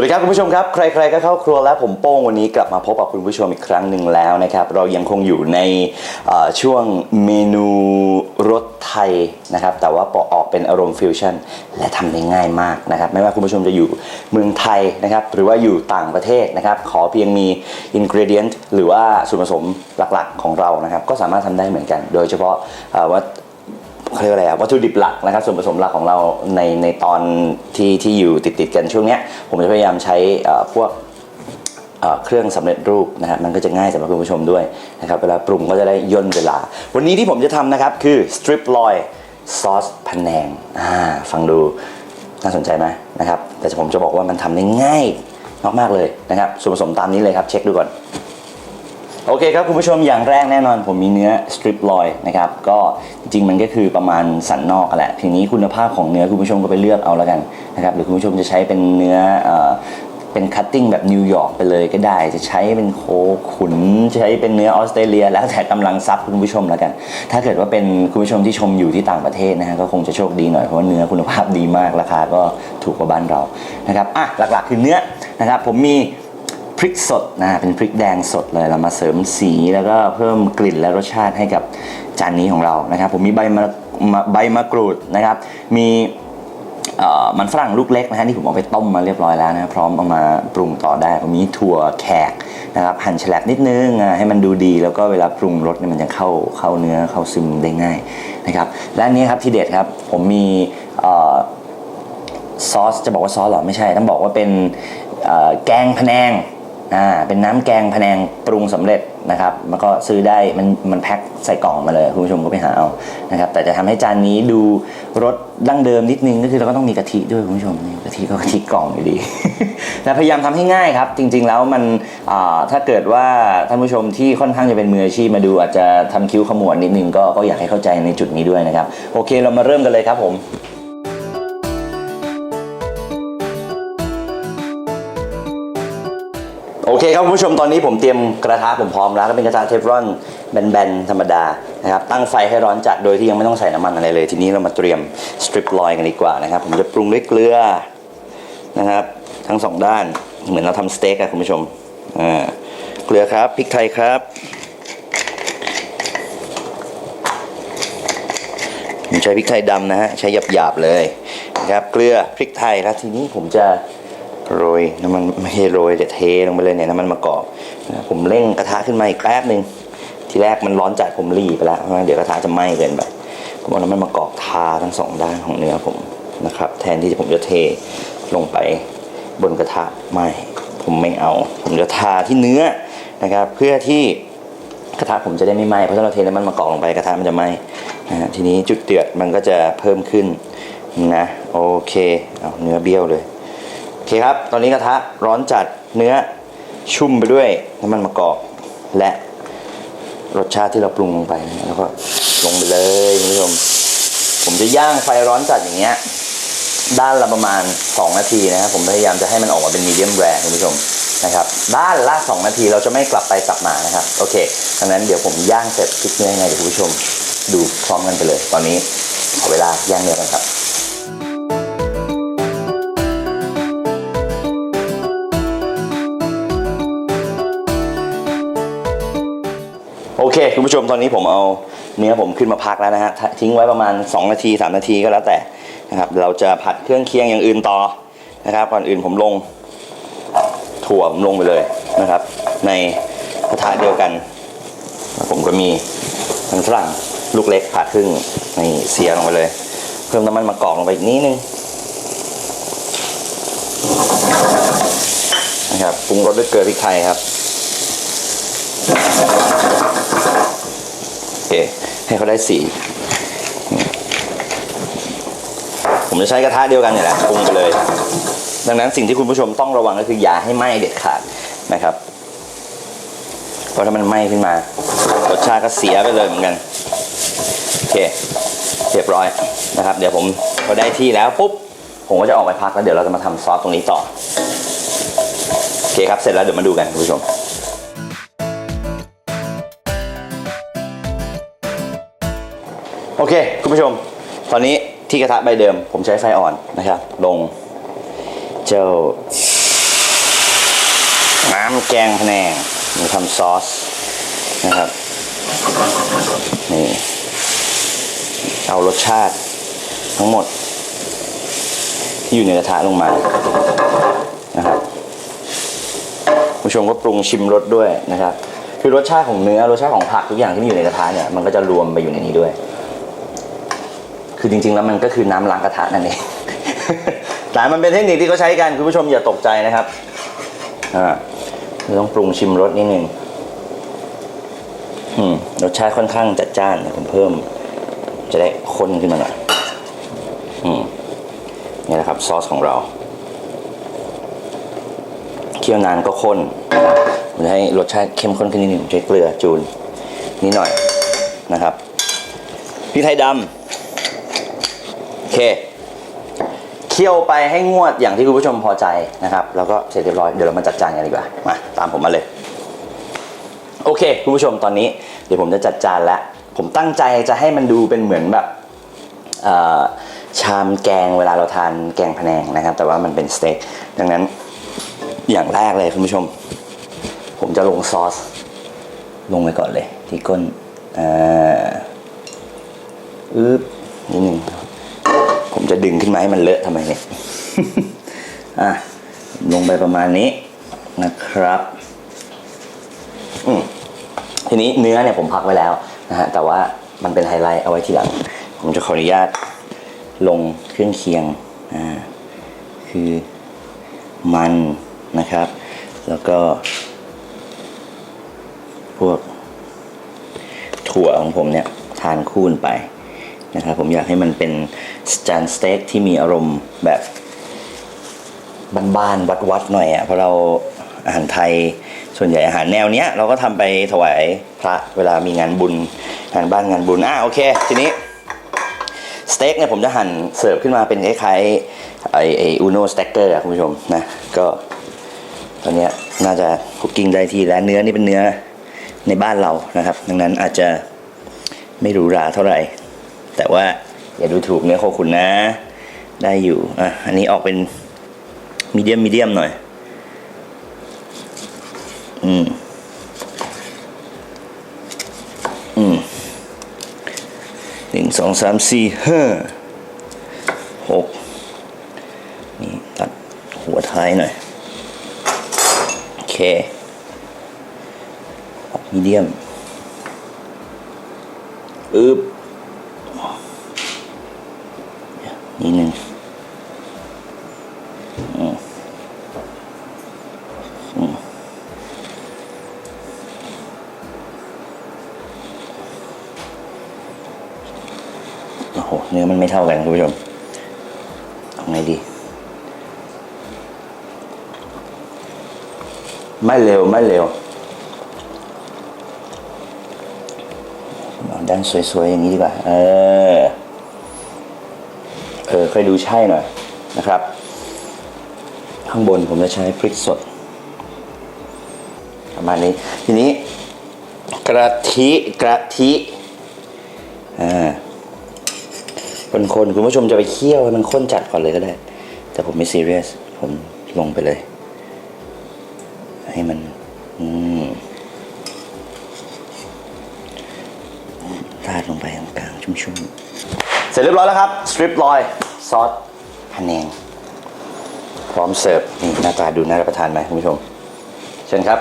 วัสดีครับคุณผู้ชมครับ ใครๆก็เข้าครัวแล้วผมโป้งวันนี้กลับมาพบกับคุณผู้ชมอีกครั้งหนึ่งแล้วนะครับ เรายังคงอยู่ในช่วงเมนูรสไทยนะครับ แต่ว่าปออกเป็นอารมณ์ฟิวชั่นและทำได้ง่ายมากนะครับ ไม่ว่าคุณผู้ชมจะอยู่เมืองไทยนะครับ หรือว่าอยู่ต่างประเทศนะครับ ขอเพียงมีอินก e เดียนหรือว่าส่วนผสมหลักๆของเรานะครับ ก็สามารถทำได้เหมือนกัน โดยเฉพาะว่า เขาเรียกว่าอะไรอะวัตถุดิบหลักนะครับส่วนผสมหลักของเราในในตอนที่ที่อยู่ติดติดๆกันช่วงเนี้ยผมจะพยายามใช้เอ่อพวกเอ่อเครื่องสำเร็จรูปนะฮะมันก็จะง่ายสำหรับคุณผู้ชมด้วยนะครับเวลาปรุงก็จะได้ย่นเวลา วันนี้ที่ผมจะทำนะครับคือ strip loin ซอสพะแนงอ่าฟังดูน่าสนใจไหมนะครับแต่ผมจะบอกว่ามันทำได้ง่ายมากๆเลยนะครับส่วนผสมตามนี้เลยครับเช็คดูก่อน โอเคครับคุณผู้ชมอย่างแรกแน่นอน ผมมีเนื้อสตริปลอยนะครับก็จริงมันก็คือประมาณสันนอกแหละทีนี้คุณภาพของเนื้อคุณผู้ชมก็ไปเลือกเอาแล้วกันนะครับหรือคุณผู้ชมจะใช้เป็นเนื้อเอ่อเป็นคัตติ้งแบบนิวยอร์กไปเลยก็ได้ จะใช้เป็นโคขุนใช้เป็นเนื้อออสเตรเลีย แล้วแต่กำลังซับคุณผู้ชมแล้วกัน ถ้าเกิดว่าเป็นคุณผู้ชมที่ชมอยู่ที่ต่างประเทศนะฮะก็คงจะโชคดีหน่อยเพราะว่าเนื้อคุณภาพดีมากราคาก็ถูกกว่าบ้านเรานะครับอะหลักๆคือเนื้อนะครับผมมี พริกสดนะเป็นพริกแดงสดเลยเรามาเสริมสีแล้วก็เพิ่มกลิ่นและรสชาติให้กับจานนี้ของเรานะครับผมมีใบมะใบมะกรูดนะครับ มีมันฝรั่งลูกเล็กนะฮะที่ผมเอาไปต้มมาเรียบร้อยแล้วนะพร้อมเอามาปรุงต่อได้ผมมีถั่วแขกนะครับหั่นแฉลบนิดนึงอะให้มันดูดีแล้วก็เวลาปรุงรสเนี่ยมันจะเข้าเข้าเนื้อเข้าซึมได้ง่ายนะครับและอันนี้ครับที่เด็ดครับผมมีซอสจะบอกว่าซอสหรอไม่ใช่ ต้องบอกว่าเป็นแกงพะแนง อ่าเป็นน้ำแกงพะแนงปรุงสำเร็จนะครับมันก็ซื้อได้มันมันแพ็คใส่กล่องมาเลยคุณผู้ชมก็ไปหาเอานะครับแต่จะทำให้จานนี้ดูรสดั้งเดิมนิดนึงก็คือเราก็ต้องมีกะทิด้วยคุณผู้ชมนี่กะทิก็กะทิกล่องอยู่ดีแต่พยายามทำให้ง่ายครับ จริง ๆ แล้วมันอ่าถ้าเกิดว่าท่านผู้ชมที่ค่อนข้างจะเป็นมืออาชีพมาดู อาจจะทำคิ้วขมวดนิดนึงก็ก็อยากให้เข้าใจในจุดนี้ด้วยนะครับโอเคเรามาเริ่มกันเลยครับผม โอเคครับคุณผู้ชมตอนนี้ผมเตรียมกระทะผมพร้อมแล้วก็เป็นกระทะเทฟลอนแบนๆธรรมดานะครับตั้งไฟให้ร้อนจัดโดยที่ยังไม่ต้องใส่น้ำมันอะไรเลย ทีนี้เรามาเตรียมสตริปลอยกันดีกว่านะครับผมจะปรุงด้วยเกลือนะครับ ทั้งสองด้านเหมือนเราทำสเต็กอะคุณผู้ชมอ่าเกลือครับพริกไทยครับผมใช้พริกไทยดำนะฮะใช้หยาบๆเลยนะครับเกลือพริกไทยแล้วทีนี้ผมจะ โรยน้ำมันไม่ใช่โรยแต่เทลงไปเลยเนี่ยน้ำมันมะกอกนะผมเร่งกระทะขึ้นมาอีกแป๊บหนึ่งทีแรกมันร้อนจัดผมรีไปแล้วเพราะว่าเดี๋ยวกระทะจะไหม้เกินไปผมเอาน้ำมันมะกอกทาทั้งสองด้านของเนื้อผมนะครับ แทนที่ผมจะเทลงไปบนกระทะไม่ ผมไม่เอา ผมจะทาที่เนื้อนะครับ เพื่อที่กระทะผมจะได้ไม่ไหม้เพราะถ้าเราเทน้ำมันมะกอกลงไปกระทะมันจะไหม้นะฮะทีนี้จุดเดือดมันก็จะเพิ่มขึ้นนะโอเคเอาเนื้อเบี้ยวเลย เคครับ ตอนนี้กระทะร้อนจัดเนื้อชุ่มไปด้วยน้ำมันมะกอกและรสชาติที่เราปรุงลงไปแล้วก็ลงไปเลยคุณผู้ชมผมจะย่างไฟร้อนจัดอย่างเงี้ยด้านละประมาณ 2 นาทีนะครับผมพยายามจะให้มันออกมาเป็นมีเดียมแรคุณผู้ชมนะครับด้านละ 2 นาทีเราจะไม่กลับไปกลับมานะครับโอเคดังนั้นเดี๋ยวผมย่างเสร็จพลิกเนื้ยังไงเดี๋ยวคุณผู้ชมดูพร้อมกันไปเลย ตอนนี้ขอเวลาย่างเนื้อกันครับ เคคุณผู้ชมตอนนี้ผมเอาเนื้อผมขึ้นมาพักแล้วนะฮะทิ้งไว้ประมาณ 2 นาที 3 นาทีก็แล้วแต่นะครับเราจะผัดเครื่องเคียงอย่างอื่นต่อนะครับก่อนอื่นผมลงถั่วผมลงไปเลยนะครับ ในกระทะเดียวกัน ผมก็มีมันฝรั่งลูกเล็กผ่าครึ่งในเสียลงไปเลย เพิ่มน้ำมันมะกอกลงไปอีกนิดนึงนะครับปรุงรสด้วยเกลือพริกไทยครับ เค ให้เขาได้สีผมจะใช้กระทะเดียวกันเนี่ยแหละปรุงไปเลย ดังนั้นสิ่งที่คุณผู้ชมต้องระวังก็คืออย่าให้ไหม้เด็ดขาดนะครับ เพราะถ้ามันไหม้ขึ้นมารสชาติก็เสียไปเลยเหมือนกันโอเคเรียบร้อยนะครับ เดี๋ยวผมพอได้ที่แล้วปุ๊บผมก็จะออกไปพักแล้วเดี๋ยวเราจะมาทำซอสตรงนี้ต่อโอเคครับเสร็จแล้วเดี๋ยวมาดูกันคุณผู้ชม โอเค คุณผู้ชม ตอนนี้ที่กระทะใบเดิม ผมใช้ไฟอ่อนนะครับ ลง เจ้า น้ำแกงพะแนงมีทำซอสนะครับ นี่ เอารสชาติทั้งหมด ที่อยู่ในกระทะลงมานะครับผู้ชมก็ปรุงชิมรสด้วยนะครับ คือรสชาติของเนื้อรสชาติของผักทุกอย่างที่มีอยู่ในกระทะเนี่ยมันก็จะรวมไปอยู่ในนี้ด้วย คือจริง ๆ แล้วมันก็คือน้ำล้างกระทะนั่นเองแต่มันเป็นเทคนิคที่เขาใช้กันคุณผู้ชมอย่าตกใจนะครับอ่าต้องปรุงชิมรสนิดนึงอืมรสชาติค่อนข้างจัดจ้านนะผมเพิ่ม จะได้ข้นขึ้นมาหน่อยอืมนี่แหละครับซอสของเราเคี่ยวนานก็ข้นมันจะให้รสชาติเข้มข้นขึ้นนิดหนึ่งใช้เกลือจูนนิดหน่อยนะครับพริกไทยดำ อเคเคี่ยวไปให้งวดอย่างที่คุณผู้ชมพอใจนะครับ แล้วก็เสร็จเรียบร้อยเดี๋ยวเรามาจัดจานกันดีกว่ามาตามผมมาเลย โอเค คุณผู้ชมตอนนี้เดี๋ยวผมจะจัดจานแล้วผมตั้งใจจะให้มันดูเป็นเหมือนแบบชามแกงเวลาเราทานแกงพะแนงนะครับ แต่ว่ามันเป็นสเต็กดังนั้นอย่างแรกเลยคุณผู้ชม ผมจะลงซอส ลงไปก่อนเลย ที่ก้นอ่าอึ๊บนิดนึง ดึงขึ้นมาให้มันเลอะทำไมเนี่ยอะลงไปประมาณนี้นะครับอืมทีนี้เนื้อเนี่ยผมพักไว้แล้วนะฮะแต่ว่ามันเป็นไฮไลท์เอาไว้ทีหลัง ผมจะขออนุญาตลงเครื่องเคียงอ่าคือมันนะครับ แล้วก็ พวกถั่วของผมเนี่ย ทานคู่กันไป นะครับผมอยากให้มันเป็นจานสเต็กที่มีอารมณ์แบบบ้านๆวัดๆหน่อยอะ่ะเพราะเราอาหารไทยส่วนใหญ่อาหารแนวเนี้ยเราก็ทำไปถวายพระเวลามีงานบุญงานบ้านงานบุญอะโอเคทีนี้สเต็กเนี่ยผมจะหั่นเสิร์ฟขึ้นมาเป็นคล้ายๆไอไออูโนสเต็กเกอร์คุณผู้ชมนะก็ตอนเนี้ยน่าจะคุกกิ้งได้ที่แล้วเนื้อนี่เป็นเนื้อในบ้านเรานะครับ ดังนั้นอาจจะไม่หรูหราเท่าไหร่ แต่ว่าอย่าดูถูกเนื้อโคขุนนะ ได้อยู่อะอันนี้ออกเป็นมีเดียมมีเดียมหน่อย อืม อืมหนึ่งสองสามสี่ห้าหกนี่ตัดหัวท้ายหน่อย โอเคออกมีเดียมอึบ นิดนึงโอ้โหเนื้อมันไม่เท่ากันคุณผู้ชมเอาไงดี ไม่เร็ว ไม่เร็วด้านสวยๆอย่างนี้ดีกว่า เออ เออค่อยดูใช่หน่อยนะครับ ข้างบนผมจะใช้พริกสด ประมาณนี้ ทีนี้ กระทิกระทิอ่าคนๆคุณผู้ชมจะไปเคี่ยวให้มันข้นจัดก่อนเลยก็ได้ แต่ผมไม่ซีเรียส ผมลงไปเลย ให้มัน อืมราดลงไปตรงกลางชุ่มๆ เสร็จเรียบร้อยแล้วครับสตริปลอยซอสพะเนงพร้อมเสิร์ฟนี่หน้าตาดูน่ารับประทานไหมคุณผู้ชม เชิญครับ